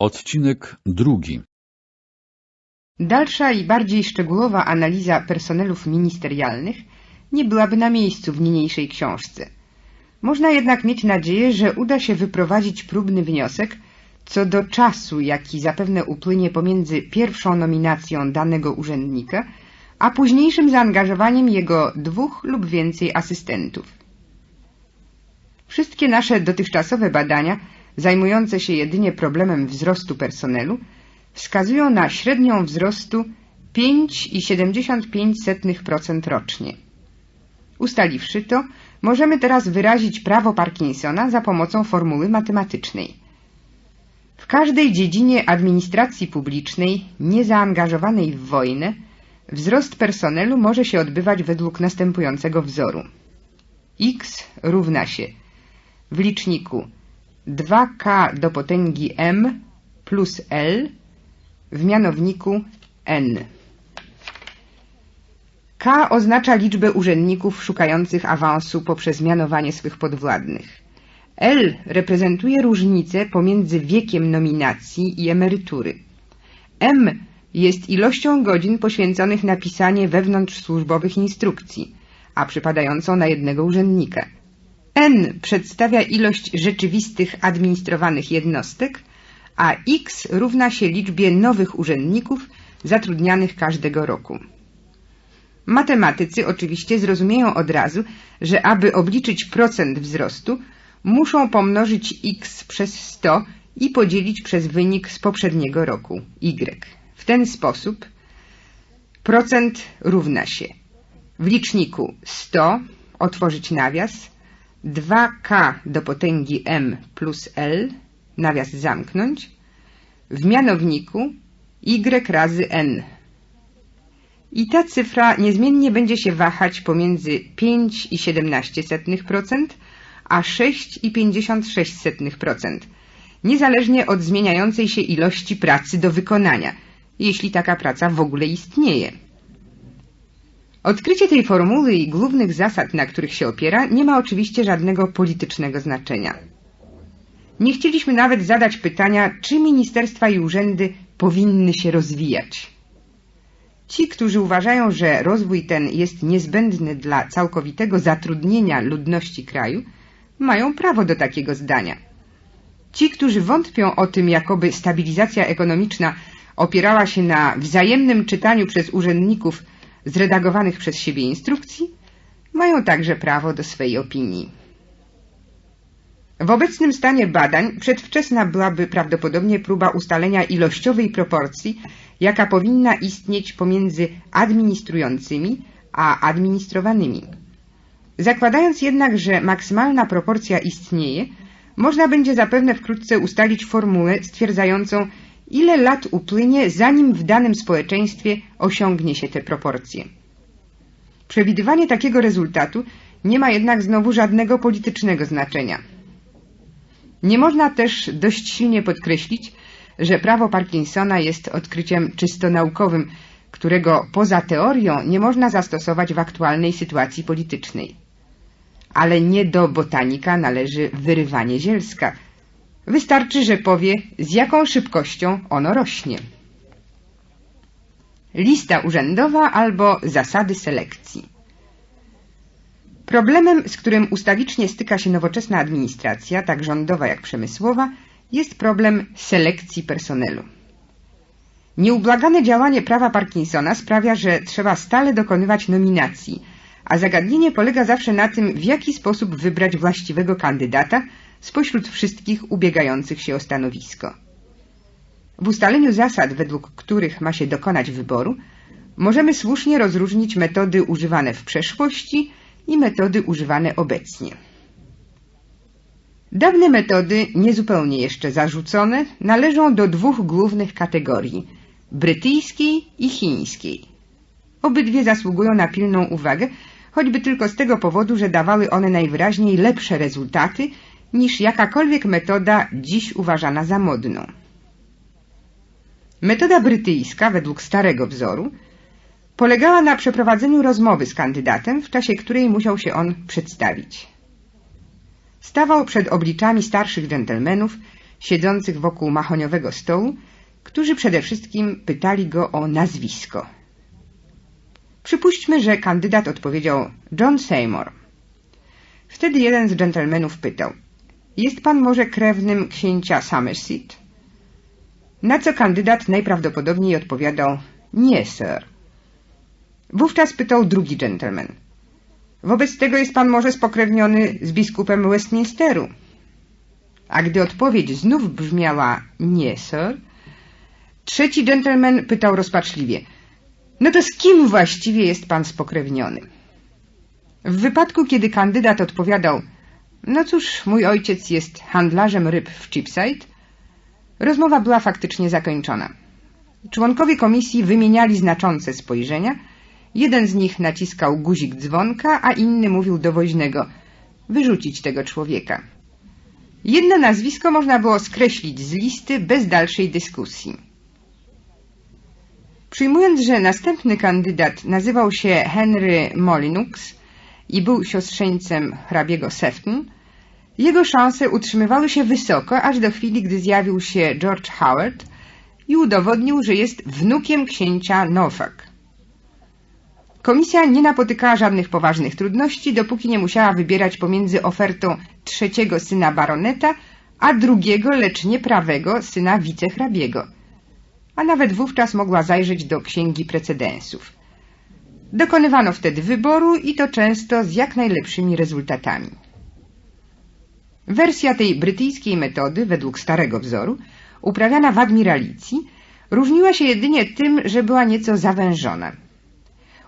Odcinek drugi. Dalsza i bardziej szczegółowa analiza personelów ministerialnych nie byłaby na miejscu w niniejszej książce. Można jednak mieć nadzieję, że uda się wyprowadzić próbny wniosek co do czasu, jaki zapewne upłynie pomiędzy pierwszą nominacją danego urzędnika, a późniejszym zaangażowaniem jego dwóch lub więcej asystentów. Wszystkie nasze dotychczasowe badania, zajmujące się jedynie problemem wzrostu personelu, wskazują na średnią wzrostu 5,75% rocznie. Ustaliwszy to, możemy teraz wyrazić prawo Parkinsona za pomocą formuły matematycznej. W każdej dziedzinie administracji publicznej niezaangażowanej w wojnę wzrost personelu może się odbywać według następującego wzoru. x równa się w liczniku 2k do potęgi m plus l w mianowniku n. K oznacza liczbę urzędników szukających awansu poprzez mianowanie swych podwładnych. L reprezentuje różnicę pomiędzy wiekiem nominacji i emerytury. M jest ilością godzin poświęconych na pisanie wewnątrzsłużbowych instrukcji, a przypadającą na jednego urzędnika. N przedstawia ilość rzeczywistych administrowanych jednostek, a X równa się liczbie nowych urzędników zatrudnianych każdego roku. Matematycy oczywiście zrozumieją od razu, że aby obliczyć procent wzrostu, muszą pomnożyć x przez 100 i podzielić przez wynik z poprzedniego roku, y. W ten sposób procent równa się w liczniku 100, otworzyć nawias, 2k do potęgi m plus l, nawias zamknąć, w mianowniku y razy n. I ta cyfra niezmiennie będzie się wahać pomiędzy 5,17% a 6,56%, niezależnie od zmieniającej się ilości pracy do wykonania, jeśli taka praca w ogóle istnieje. Odkrycie tej formuły i głównych zasad, na których się opiera, nie ma oczywiście żadnego politycznego znaczenia. Nie chcieliśmy nawet zadać pytania, czy ministerstwa i urzędy powinny się rozwijać. Ci, którzy uważają, że rozwój ten jest niezbędny dla całkowitego zatrudnienia ludności kraju, mają prawo do takiego zdania. Ci, którzy wątpią o tym, jakoby stabilizacja ekonomiczna opierała się na wzajemnym czytaniu przez urzędników zredagowanych przez siebie instrukcji, mają także prawo do swej opinii. W obecnym stanie badań przedwczesna byłaby prawdopodobnie próba ustalenia ilościowej proporcji, jaka powinna istnieć pomiędzy administrującymi a administrowanymi. Zakładając jednak, że maksymalna proporcja istnieje, można będzie zapewne wkrótce ustalić formułę stwierdzającą, ile lat upłynie, zanim w danym społeczeństwie osiągnie się te proporcje. Przewidywanie takiego rezultatu nie ma jednak znowu żadnego politycznego znaczenia. Nie można też dość silnie podkreślić, że prawo Parkinsona jest odkryciem czysto naukowym, którego poza teorią nie można zastosować w aktualnej sytuacji politycznej. Ale nie do botanika należy wyrywanie zielska. Wystarczy, że powie, z jaką szybkością ono rośnie. Lista urzędowa albo zasady selekcji. Problemem, z którym ustawicznie styka się nowoczesna administracja, tak rządowa jak przemysłowa, jest problem selekcji personelu. Nieubłagane działanie prawa Parkinsona sprawia, że trzeba stale dokonywać nominacji, a zagadnienie polega zawsze na tym, w jaki sposób wybrać właściwego kandydata spośród wszystkich ubiegających się o stanowisko. W ustaleniu zasad, według których ma się dokonać wyboru, możemy słusznie rozróżnić metody używane w przeszłości i metody używane obecnie. Dawne metody, niezupełnie jeszcze zarzucone, należą do dwóch głównych kategorii – brytyjskiej i chińskiej. Obydwie zasługują na pilną uwagę, choćby tylko z tego powodu, że dawały one najwyraźniej lepsze rezultaty niż jakakolwiek metoda dziś uważana za modną. Metoda brytyjska, według starego wzoru, polegała na przeprowadzeniu rozmowy z kandydatem, w czasie której musiał się on przedstawić. Stawał przed obliczami starszych dżentelmenów, siedzących wokół mahoniowego stołu, którzy przede wszystkim pytali go o nazwisko. Przypuśćmy, że kandydat odpowiedział John Seymour. Wtedy jeden z dżentelmenów pytał Jest pan może krewnym księcia Somerset? Na co kandydat najprawdopodobniej odpowiadał Nie, sir. Wówczas pytał drugi dżentelmen Wobec tego jest pan może spokrewniony z biskupem Westminsteru? A gdy odpowiedź znów brzmiała Nie, sir, trzeci dżentelmen pytał rozpaczliwie No to z kim właściwie jest pan spokrewniony? W wypadku, kiedy kandydat odpowiadał No cóż, mój ojciec jest handlarzem ryb w Cheapside, rozmowa była faktycznie zakończona. Członkowie komisji wymieniali znaczące spojrzenia. Jeden z nich naciskał guzik dzwonka, a inny mówił do woźnego wyrzucić tego człowieka. Jedno nazwisko można było skreślić z listy bez dalszej dyskusji. Przyjmując, że następny kandydat nazywał się Henry Molyneux i był siostrzeńcem hrabiego Sefton, jego szanse utrzymywały się wysoko, aż do chwili, gdy zjawił się George Howard i udowodnił, że jest wnukiem księcia Norfolk. Komisja nie napotykała żadnych poważnych trudności, dopóki nie musiała wybierać pomiędzy ofertą trzeciego syna baroneta, a drugiego, lecz nieprawego syna wicehrabiego. A nawet wówczas mogła zajrzeć do księgi precedensów. Dokonywano wtedy wyboru i to często z jak najlepszymi rezultatami. Wersja tej brytyjskiej metody, według starego wzoru, uprawiana w admiralicji, różniła się jedynie tym, że była nieco zawężona.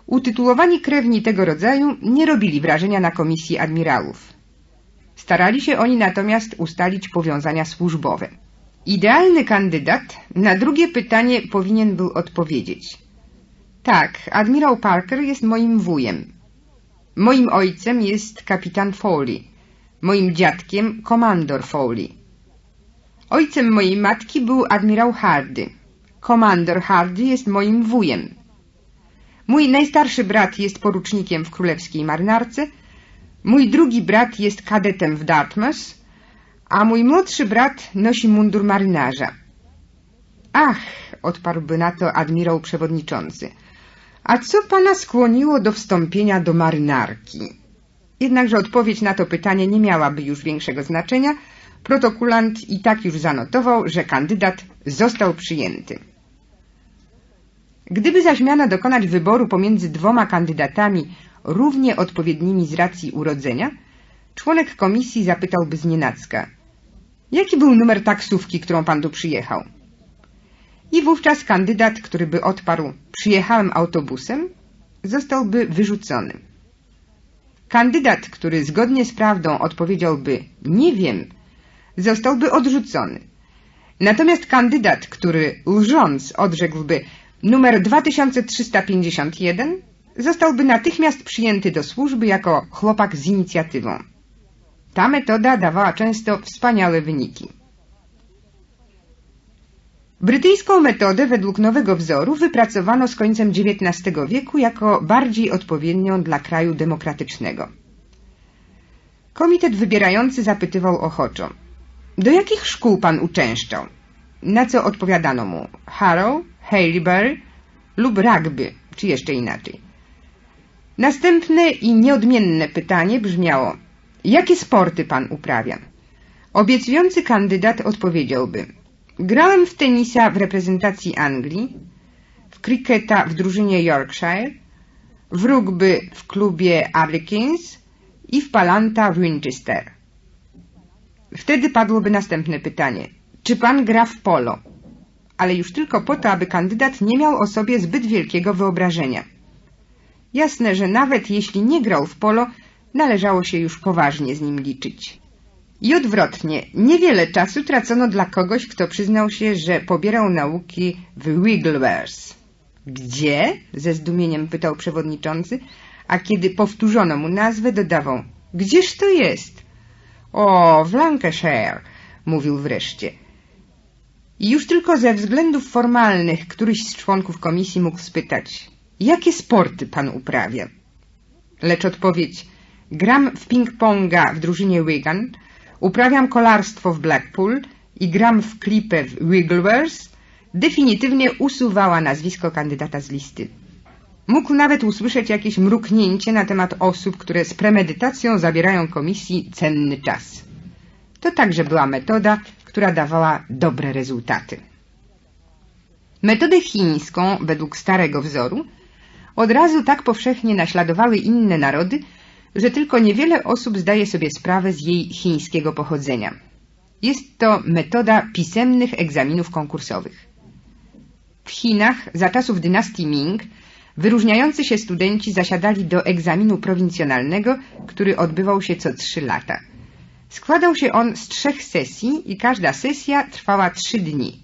Utytułowani krewni tego rodzaju nie robili wrażenia na komisji admirałów. Starali się oni natomiast ustalić powiązania służbowe. Idealny kandydat na drugie pytanie powinien był odpowiedzieć. Tak, admirał Parker jest moim wujem. Moim ojcem jest kapitan Foley. Moim dziadkiem komandor Foley. Ojcem mojej matki był admirał Hardy. Komandor Hardy jest moim wujem. Mój najstarszy brat jest porucznikiem w królewskiej marynarce, mój drugi brat jest kadetem w Dartmouth, a mój młodszy brat nosi mundur marynarza. Ach, odparłby na to admirał przewodniczący, a co pana skłoniło do wstąpienia do marynarki? Jednakże odpowiedź na to pytanie nie miałaby już większego znaczenia, protokulant i tak już zanotował, że kandydat został przyjęty. Gdyby zaś miano dokonać wyboru pomiędzy dwoma kandydatami równie odpowiednimi z racji urodzenia, członek komisji zapytałby znienacka Jaki był numer taksówki, którą pan tu przyjechał? I wówczas kandydat, który by odparł przyjechałem autobusem, zostałby wyrzucony. Kandydat, który zgodnie z prawdą odpowiedziałby nie wiem, zostałby odrzucony. Natomiast kandydat, który lżąc odrzekłby numer 2351 zostałby natychmiast przyjęty do służby jako chłopak z inicjatywą. Ta metoda dawała często wspaniałe wyniki. Brytyjską metodę według nowego wzoru wypracowano z końcem XIX wieku jako bardziej odpowiednią dla kraju demokratycznego. Komitet wybierający zapytywał ochoczo Do jakich szkół pan uczęszczał? Na co odpowiadano mu Harrow, Haileybury lub rugby, czy jeszcze inaczej. Następne i nieodmienne pytanie brzmiało Jakie sporty pan uprawia? Obiecujący kandydat odpowiedziałby Grałem w tenisa w reprezentacji Anglii, w kriketa w drużynie Yorkshire, w rugby w klubie Arlequins i w palanta w Winchester. Wtedy padłoby następne pytanie. Czy pan gra w polo? Ale już tylko po to, aby kandydat nie miał o sobie zbyt wielkiego wyobrażenia. Jasne, że nawet jeśli nie grał w polo, należało się już poważnie z nim liczyć. I odwrotnie, niewiele czasu tracono dla kogoś, kto przyznał się, że pobierał nauki w Wigglesworth. Gdzie? ze zdumieniem pytał przewodniczący, a kiedy powtórzono mu nazwę, dodawał Gdzież to jest? O, w Lancashire, mówił wreszcie. I już tylko ze względów formalnych któryś z członków komisji mógł spytać Jakie sporty pan uprawia? Lecz odpowiedź Gram w ping-ponga w drużynie Wigan, uprawiam kolarstwo w Blackpool i gram w klipę w Wiggleverse definitywnie usuwała nazwisko kandydata z listy. Mógł nawet usłyszeć jakieś mruknięcie na temat osób, które z premedytacją zabierają komisji cenny czas. To także była metoda, która dawała dobre rezultaty. Metodę chińską, według starego wzoru, od razu tak powszechnie naśladowały inne narody, że tylko niewiele osób zdaje sobie sprawę z jej chińskiego pochodzenia. Jest to metoda pisemnych egzaminów konkursowych. W Chinach za czasów dynastii Ming wyróżniający się studenci zasiadali do egzaminu prowincjonalnego, który odbywał się co trzy lata. Składał się on z trzech sesji i każda sesja trwała trzy dni.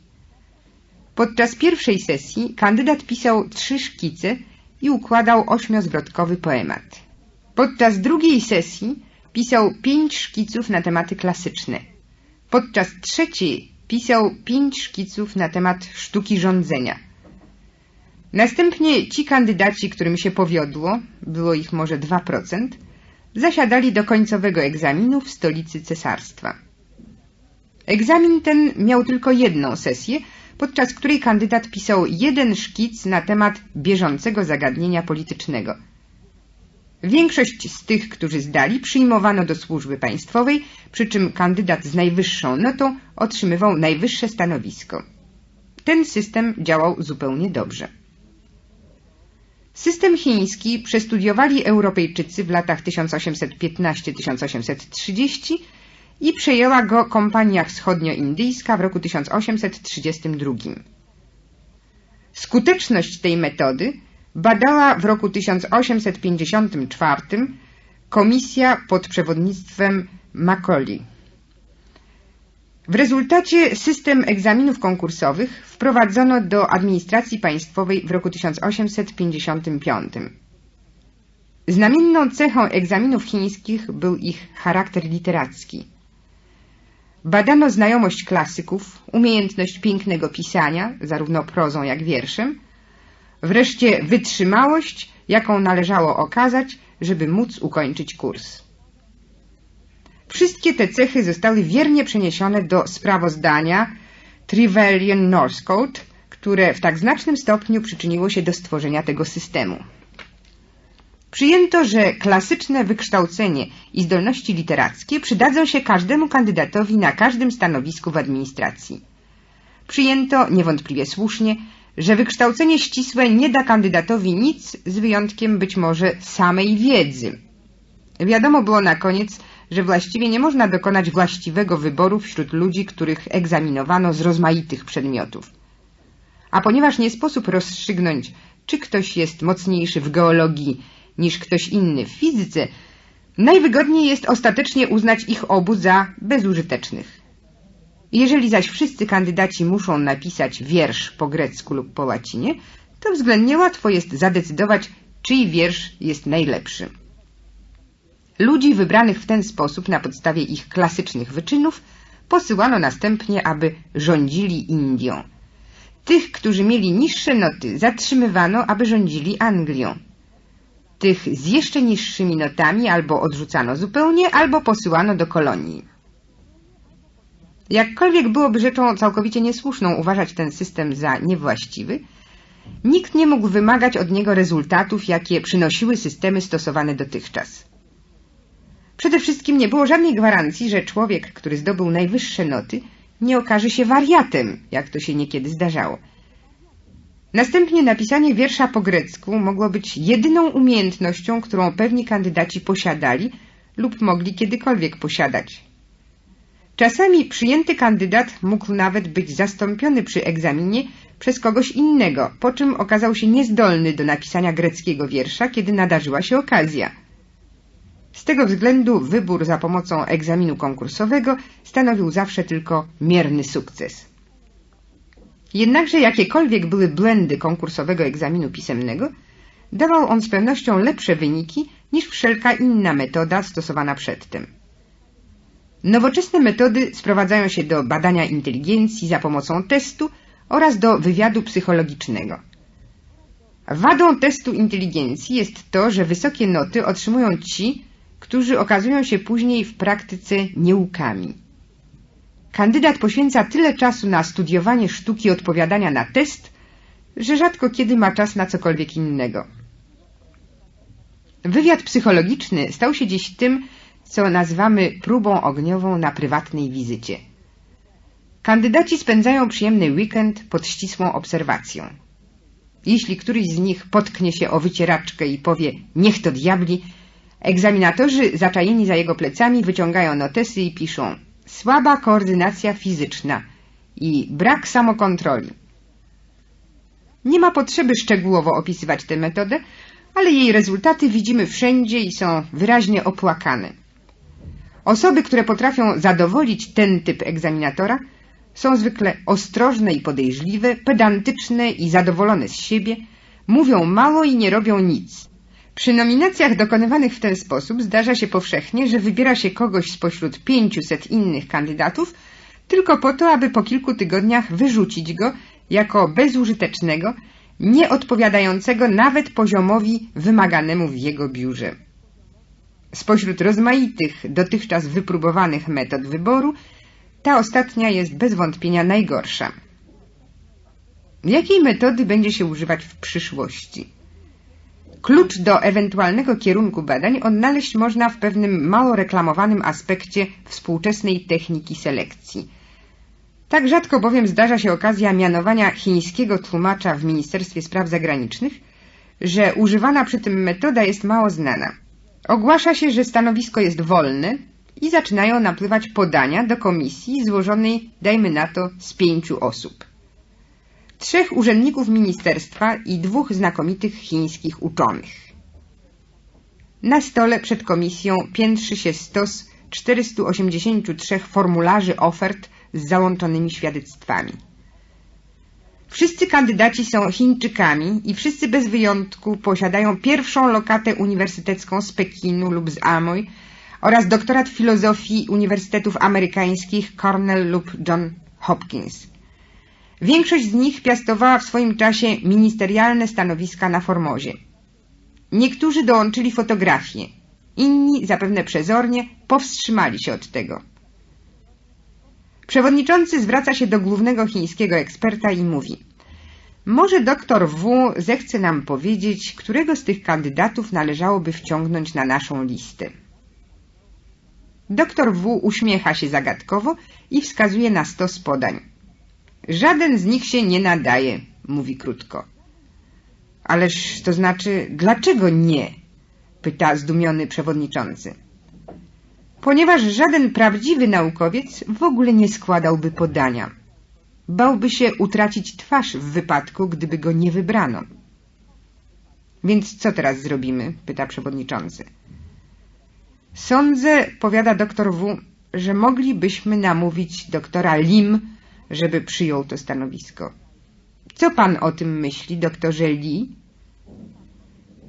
Podczas pierwszej sesji kandydat pisał trzy szkice i układał ośmiozwrotkowy poemat. Podczas drugiej sesji pisał pięć szkiców na tematy klasyczne. Podczas trzeciej pisał pięć szkiców na temat sztuki rządzenia. Następnie ci kandydaci, którym się powiodło, było ich może 2%, zasiadali do końcowego egzaminu w stolicy cesarstwa. Egzamin ten miał tylko jedną sesję, podczas której kandydat pisał jeden szkic na temat bieżącego zagadnienia politycznego. Większość z tych, którzy zdali, przyjmowano do służby państwowej, przy czym kandydat z najwyższą notą otrzymywał najwyższe stanowisko. Ten system działał zupełnie dobrze. System chiński przestudiowali Europejczycy w latach 1815-1830 i przejęła go kompania wschodnioindyjska w roku 1832. Skuteczność tej metody badała w roku 1854 komisja pod przewodnictwem Macaulay. W rezultacie system egzaminów konkursowych wprowadzono do administracji państwowej w roku 1855. Znamienną cechą egzaminów chińskich był ich charakter literacki. Badano znajomość klasyków, umiejętność pięknego pisania, zarówno prozą jak wierszem, wreszcie wytrzymałość, jaką należało okazać, żeby móc ukończyć kurs. Wszystkie te cechy zostały wiernie przeniesione do sprawozdania Trevelyan Northcote, które w tak znacznym stopniu przyczyniło się do stworzenia tego systemu. Przyjęto, że klasyczne wykształcenie i zdolności literackie przydadzą się każdemu kandydatowi na każdym stanowisku w administracji. Przyjęto, niewątpliwie słusznie, że wykształcenie ścisłe nie da kandydatowi nic, z wyjątkiem być może samej wiedzy. Wiadomo było na koniec, że właściwie nie można dokonać właściwego wyboru wśród ludzi, których egzaminowano z rozmaitych przedmiotów. A ponieważ nie sposób rozstrzygnąć, czy ktoś jest mocniejszy w geologii niż ktoś inny w fizyce, najwygodniej jest ostatecznie uznać ich obu za bezużytecznych. Jeżeli zaś wszyscy kandydaci muszą napisać wiersz po grecku lub po łacinie, to względnie łatwo jest zadecydować, czyj wiersz jest najlepszy. Ludzi wybranych w ten sposób na podstawie ich klasycznych wyczynów posyłano następnie, aby rządzili Indią. Tych, którzy mieli niższe noty, zatrzymywano, aby rządzili Anglią. Tych z jeszcze niższymi notami albo odrzucano zupełnie, albo posyłano do kolonii. Jakkolwiek byłoby rzeczą całkowicie niesłuszną uważać ten system za niewłaściwy, nikt nie mógł wymagać od niego rezultatów, jakie przynosiły systemy stosowane dotychczas. Przede wszystkim nie było żadnej gwarancji, że człowiek, który zdobył najwyższe noty, nie okaże się wariatem, jak to się niekiedy zdarzało. Następnie napisanie wiersza po grecku mogło być jedyną umiejętnością, którą pewni kandydaci posiadali lub mogli kiedykolwiek posiadać. Czasami przyjęty kandydat mógł nawet być zastąpiony przy egzaminie przez kogoś innego, po czym okazał się niezdolny do napisania greckiego wiersza, kiedy nadarzyła się okazja. Z tego względu wybór za pomocą egzaminu konkursowego stanowił zawsze tylko mierny sukces. Jednakże jakiekolwiek były błędy konkursowego egzaminu pisemnego, dawał on z pewnością lepsze wyniki niż wszelka inna metoda stosowana przedtem. Nowoczesne metody sprowadzają się do badania inteligencji za pomocą testu oraz do wywiadu psychologicznego. Wadą testu inteligencji jest to, że wysokie noty otrzymują ci, którzy okazują się później w praktyce nieukami. kandydat poświęca tyle czasu na studiowanie sztuki odpowiadania na test, że rzadko kiedy ma czas na cokolwiek innego. Wywiad psychologiczny stał się dziś tym, co nazywamy próbą ogniową na prywatnej wizycie. Kandydaci spędzają przyjemny weekend pod ścisłą obserwacją. Jeśli któryś z nich potknie się o wycieraczkę i powie niech to diabli, egzaminatorzy zaczajeni za jego plecami wyciągają notesy i piszą słaba koordynacja fizyczna i brak samokontroli. Nie ma potrzeby szczegółowo opisywać tę metodę, ale jej rezultaty widzimy wszędzie i są wyraźnie opłakane. Osoby, które potrafią zadowolić ten typ egzaminatora, są zwykle ostrożne i podejrzliwe, pedantyczne i zadowolone z siebie, mówią mało i nie robią nic. Przy nominacjach dokonywanych w ten sposób zdarza się powszechnie, że wybiera się kogoś spośród 500 innych kandydatów tylko po to, aby po kilku tygodniach wyrzucić go jako bezużytecznego, nieodpowiadającego nawet poziomowi wymaganemu w jego biurze. Spośród rozmaitych, dotychczas wypróbowanych metod wyboru, ta ostatnia jest bez wątpienia najgorsza. Jakiej metody będzie się używać w przyszłości? Klucz do ewentualnego kierunku badań odnaleźć można w pewnym mało reklamowanym aspekcie współczesnej techniki selekcji. Tak rzadko bowiem zdarza się okazja mianowania chińskiego tłumacza w Ministerstwie Spraw Zagranicznych, że używana przy tym metoda jest mało znana. Ogłasza się, że stanowisko jest wolne i zaczynają napływać podania do komisji złożonej, dajmy na to, z pięciu osób. Trzech urzędników ministerstwa i dwóch znakomitych chińskich uczonych. Na stole przed komisją piętrzy się stos 483 formularzy ofert z załączonymi świadectwami. Wszyscy kandydaci są Chińczykami i wszyscy bez wyjątku posiadają pierwszą lokatę uniwersytecką z Pekinu lub z Amoy oraz doktorat filozofii uniwersytetów amerykańskich Cornell lub John Hopkins. Większość z nich piastowała w swoim czasie ministerialne stanowiska na Formozie. Niektórzy dołączyli fotografię, inni, zapewne przezornie, powstrzymali się od tego. Przewodniczący zwraca się do głównego chińskiego eksperta i mówi Może doktor W. zechce nam powiedzieć, którego z tych kandydatów należałoby wciągnąć na naszą listę. Doktor W. uśmiecha się zagadkowo i wskazuje na stos podań. Żaden z nich się nie nadaje, mówi krótko. Ależ to znaczy, dlaczego nie? pyta zdumiony przewodniczący. Ponieważ żaden prawdziwy naukowiec w ogóle nie składałby podania. Bałby się utracić twarz w wypadku, gdyby go nie wybrano. Więc co teraz zrobimy? pyta przewodniczący. Sądzę, powiada doktor W., że moglibyśmy namówić doktora Lim, żeby przyjął to stanowisko. Co pan o tym myśli, doktorze Li?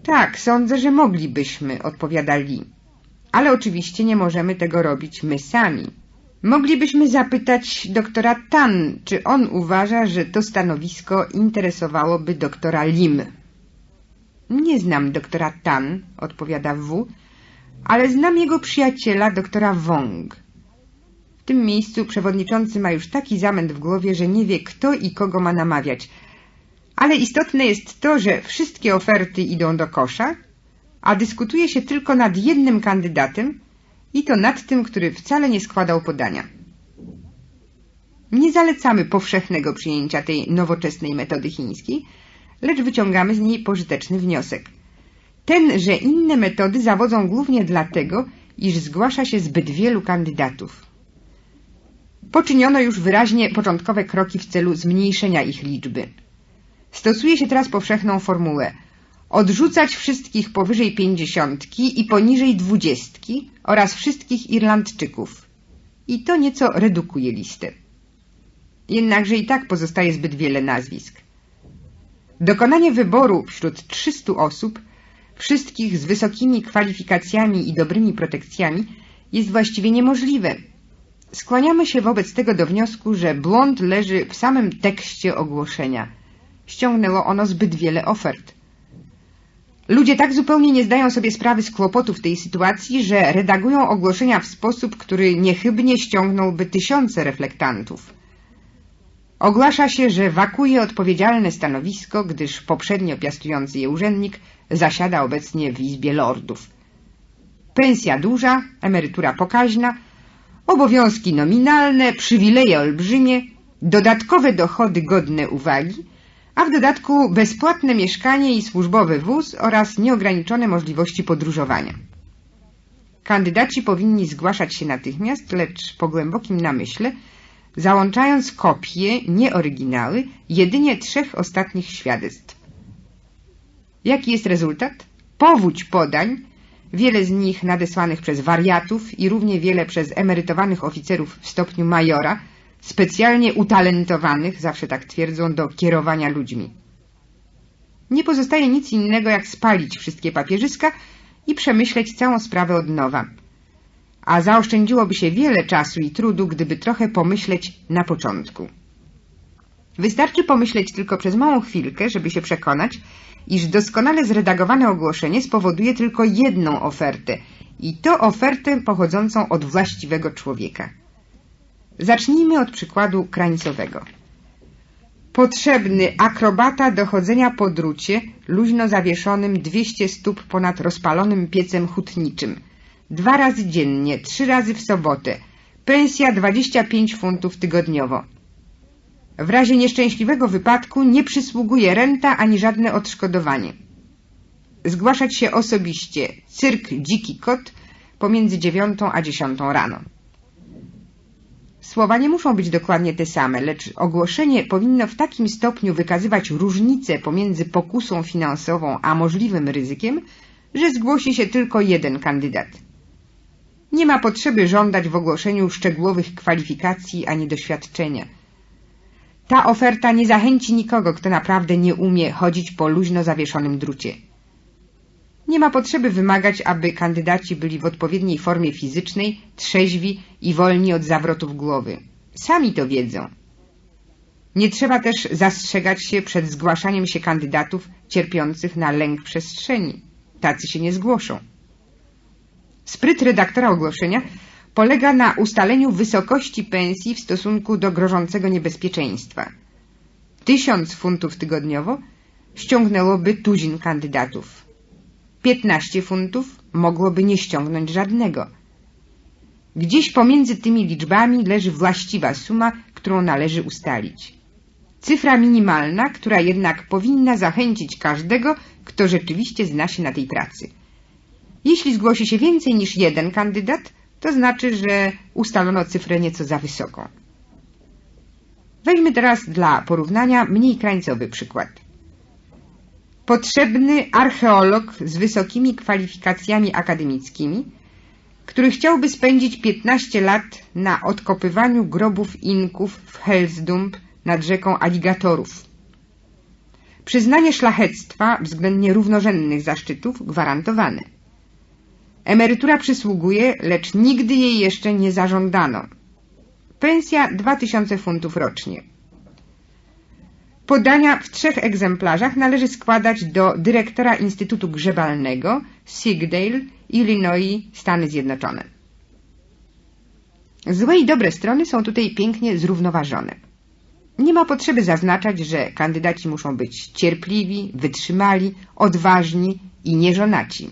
Tak, sądzę, że moglibyśmy, odpowiada Li. Ale oczywiście nie możemy tego robić my sami. Moglibyśmy zapytać doktora Tan, czy on uważa, że to stanowisko interesowałoby doktora Lim. Nie znam doktora Tan, odpowiada W, ale znam jego przyjaciela, doktora Wong. W tym miejscu przewodniczący ma już taki zamęt w głowie, że nie wie, kto i kogo ma namawiać. Ale istotne jest to, że wszystkie oferty idą do kosza, a dyskutuje się tylko nad jednym kandydatem i to nad tym, który wcale nie składał podania. Nie zalecamy powszechnego przyjęcia tej nowoczesnej metody chińskiej, lecz wyciągamy z niej pożyteczny wniosek. Ten, że inne metody zawodzą głównie dlatego, iż zgłasza się zbyt wielu kandydatów. Poczyniono już wyraźnie początkowe kroki w celu zmniejszenia ich liczby. Stosuje się teraz powszechną formułę odrzucać wszystkich powyżej pięćdziesiątki i poniżej dwudziestki oraz wszystkich Irlandczyków. I to nieco redukuje listę. Jednakże i tak pozostaje zbyt wiele nazwisk. Dokonanie wyboru wśród 300 osób, wszystkich z wysokimi kwalifikacjami i dobrymi protekcjami, jest właściwie niemożliwe. Skłaniamy się wobec tego do wniosku, że błąd leży w samym tekście ogłoszenia. Ściągnęło ono zbyt wiele ofert. Ludzie tak zupełnie nie zdają sobie sprawy z kłopotów tej sytuacji, że redagują ogłoszenia w sposób, który niechybnie ściągnąłby tysiące reflektantów. Ogłasza się, że wakuje odpowiedzialne stanowisko, gdyż poprzednio piastujący je urzędnik zasiada obecnie w Izbie Lordów. Pensja duża, emerytura pokaźna, obowiązki nominalne, przywileje olbrzymie, dodatkowe dochody godne uwagi, a w dodatku bezpłatne mieszkanie i służbowy wóz oraz nieograniczone możliwości podróżowania. Kandydaci powinni zgłaszać się natychmiast, lecz po głębokim namyśle, załączając kopie, nie oryginały, jedynie trzech ostatnich świadectw. Jaki jest rezultat? Powódź podań, wiele z nich nadesłanych przez wariatów i równie wiele przez emerytowanych oficerów w stopniu majora, specjalnie utalentowanych, zawsze tak twierdzą, do kierowania ludźmi. Nie pozostaje nic innego, jak spalić wszystkie papierzyska i przemyśleć całą sprawę od nowa. A zaoszczędziłoby się wiele czasu i trudu, gdyby trochę pomyśleć na początku. Wystarczy pomyśleć tylko przez małą chwilkę, żeby się przekonać, iż doskonale zredagowane ogłoszenie spowoduje tylko jedną ofertę i to ofertę pochodzącą od właściwego człowieka. Zacznijmy od przykładu krańcowego. Potrzebny akrobata do chodzenia po drucie, luźno zawieszonym 200 stóp ponad rozpalonym piecem hutniczym. Dwa razy dziennie, trzy razy w sobotę. Pensja 25 funtów tygodniowo. W razie nieszczęśliwego wypadku nie przysługuje renta ani żadne odszkodowanie. Zgłaszać się osobiście. Cyrk Dziki Kot pomiędzy dziewiątą a dziesiątą rano. Słowa nie muszą być dokładnie te same, lecz ogłoszenie powinno w takim stopniu wykazywać różnicę pomiędzy pokusą finansową a możliwym ryzykiem, że zgłosi się tylko jeden kandydat. Nie ma potrzeby żądać w ogłoszeniu szczegółowych kwalifikacji ani doświadczenia. Ta oferta nie zachęci nikogo, kto naprawdę nie umie chodzić po luźno zawieszonym drucie. Nie ma potrzeby wymagać, aby kandydaci byli w odpowiedniej formie fizycznej, trzeźwi i wolni od zawrotów głowy. Sami to wiedzą. Nie trzeba też zastrzegać się przed zgłaszaniem się kandydatów cierpiących na lęk przestrzeni. Tacy się nie zgłoszą. Spryt redaktora ogłoszenia polega na ustaleniu wysokości pensji w stosunku do grożącego niebezpieczeństwa. Tysiąc funtów tygodniowo ściągnęłoby tuzin kandydatów. 15 funtów mogłoby nie ściągnąć żadnego. Gdzieś pomiędzy tymi liczbami leży właściwa suma, którą należy ustalić. Cyfra minimalna, która jednak powinna zachęcić każdego, kto rzeczywiście zna się na tej pracy. Jeśli zgłosi się więcej niż jeden kandydat, to znaczy, że ustalono cyfrę nieco za wysoką. Weźmy teraz dla porównania mniej krańcowy przykład. Potrzebny archeolog z wysokimi kwalifikacjami akademickimi, który chciałby spędzić 15 lat na odkopywaniu grobów Inków w Hellsdump nad rzeką aligatorów. Przyznanie szlachectwa względnie równorzędnych zaszczytów gwarantowane. Emerytura przysługuje, lecz nigdy jej jeszcze nie zażądano. Pensja 2000 funtów rocznie. Podania w trzech egzemplarzach należy składać do dyrektora Instytutu Grzebalnego Sigdale, Illinois, Stany Zjednoczone. Złe i dobre strony są tutaj pięknie zrównoważone. Nie ma potrzeby zaznaczać, że kandydaci muszą być cierpliwi, wytrzymali, odważni i nieżonaci.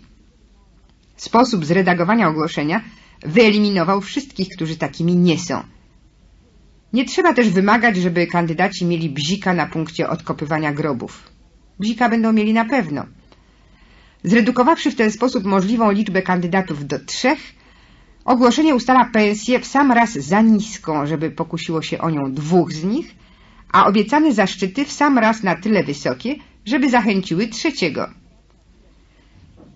Sposób zredagowania ogłoszenia wyeliminował wszystkich, którzy takimi nie są. Nie trzeba też wymagać, żeby kandydaci mieli bzika na punkcie odkopywania grobów. Bzika będą mieli na pewno. Zredukowawszy w ten sposób możliwą liczbę kandydatów do trzech, ogłoszenie ustala pensję w sam raz za niską, żeby pokusiło się o nią dwóch z nich, a obiecane zaszczyty w sam raz na tyle wysokie, żeby zachęciły trzeciego.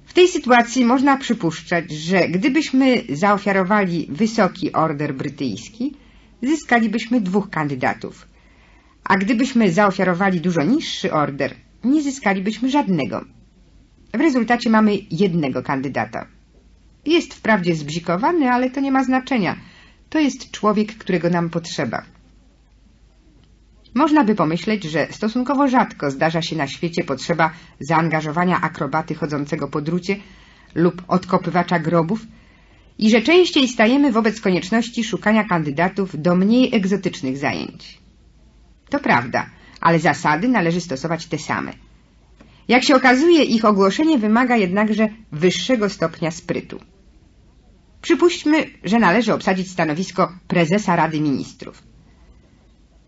W tej sytuacji można przypuszczać, że gdybyśmy zaofiarowali wysoki order brytyjski, zyskalibyśmy dwóch kandydatów, a gdybyśmy zaofiarowali dużo niższy order, nie zyskalibyśmy żadnego. W rezultacie mamy jednego kandydata. Jest wprawdzie zbzikowany, ale to nie ma znaczenia. To jest człowiek, którego nam potrzeba. Można by pomyśleć, że stosunkowo rzadko zdarza się na świecie potrzeba zaangażowania akrobaty chodzącego po drucie lub odkopywacza grobów i że częściej stajemy wobec konieczności szukania kandydatów do mniej egzotycznych zajęć. To prawda, ale zasady należy stosować te same. Jak się okazuje, ich ogłoszenie wymaga jednakże wyższego stopnia sprytu. Przypuśćmy, że należy obsadzić stanowisko prezesa Rady Ministrów.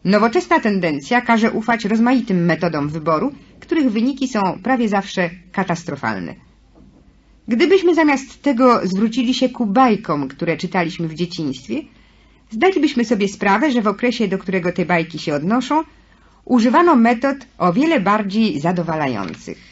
Nowoczesna tendencja każe ufać rozmaitym metodom wyboru, których wyniki są prawie zawsze katastrofalne. Gdybyśmy zamiast tego zwrócili się ku bajkom, które czytaliśmy w dzieciństwie, zdalibyśmy sobie sprawę, że w okresie, do którego te bajki się odnoszą, używano metod o wiele bardziej zadowalających.